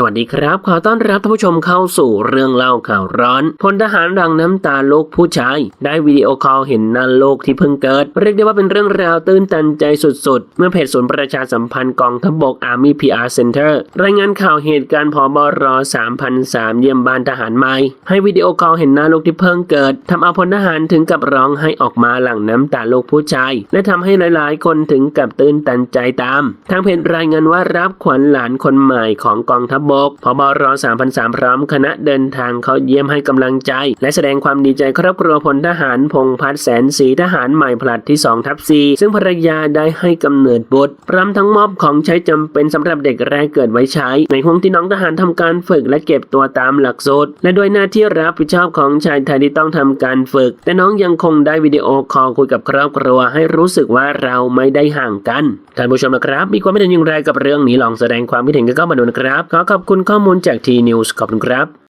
สวัสดีครับ ขอต้อนรับท่านผู้ชมเข้าสู่เรื่องเล่าข่าวร้อนพลทหารรังน้ำตาโลกผู้ชาย ได้วิดีโอคอลเห็นนาโลกที่เพิ่งเกิด เรียกได้ว่าเป็นเรื่องราวตื้นตันใจสุดๆ เมื่อเพจศูนย์ประชาสัมพันธ์กองทัพบก Army PR Center รายงานข่าวเหตุการณ์พบร3003 เยี่ยมบ้านทหารใหม่ ให้วิดีโอคอลเห็นนาโลกที่เพิ่งเกิดทำเอาพลทหารถึงกับร้องให้ออกมาหลังน้ำตาโลกผู้ชาย และทำให้หลายๆ คนถึงกับตื้นตันใจตาม ทางเพจรายงานว่ารับขวัญหลานคนใหม่ของกองทัพบกพบร3003พร้อมคณะเดินทางเข้าเยี่ยมให้กำลังใจ และแสดงความดีใจครอบครัวพลทหารพงษ์พัฒน์แสนศรีทหารใหม่ผลัดที่2ทับ4ซึ่งภรรยาได้ให้กำเนิดบุตรพร้อมทั้งมอบของใช้จำเป็นสำหรับเด็กแรกเกิดไว้ใช้ ในห้วงที่น้องทหารทำการฝึกและเก็บตัวตามหลักสูตรและด้วยหน้าที่รับผิดชอบของชายไทยที่ต้องทำการฝึก แต่น้องยังคงได้วิดีโอคอลคุยกับครอบครัวให้รู้สึกว่าเราไม่ได้ห่างกันท่านผู้ชมนะครับ มีความเห็นอย่างไรกับเรื่องนี้ลองแสดงความคิดเห็นกันเข้ามาดูนะครับขอขอบคุณข้อมูลจากทีนิวส์ขอบคุณครับ